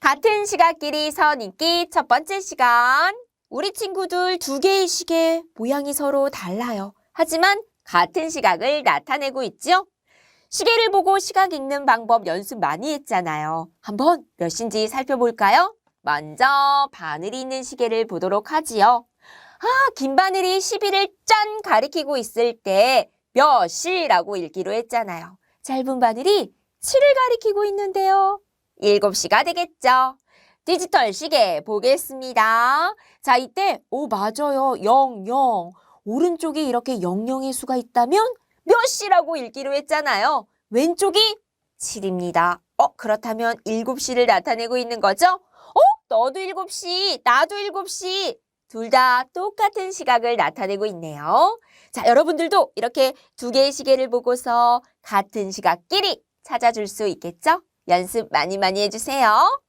같은 시각끼리 선인기 첫 번째 시간. 우리 친구들 두 개의 시계 모양이 서로 달라요. 하지만 같은 시각을 나타내고 있죠? 시계를 보고 시각 읽는 방법 연습 많이 했잖아요. 한번 몇인지 살펴볼까요? 먼저 바늘이 있는 시계를 보도록 하지요. 아, 긴 바늘이 11을 짠 가리키고 있을 때 몇 시라고 읽기로 했잖아요. 짧은 바늘이 7을 가리키고 있는데요. 7시가 되겠죠. 디지털 시계 보겠습니다. 자, 이때 오 맞아요. 00. 오른쪽에 이렇게 00의 수가 있다면 몇 시라고 읽기로 했잖아요. 왼쪽이 7입니다. 어, 그렇다면 7시를 나타내고 있는 거죠? 어, 너도 7시, 나도 7시. 둘 다 똑같은 시각을 나타내고 있네요. 자, 여러분들도 이렇게 두 개의 시계를 보고서 같은 시각끼리 찾아줄 수 있겠죠? 연습 많이 많이 해주세요.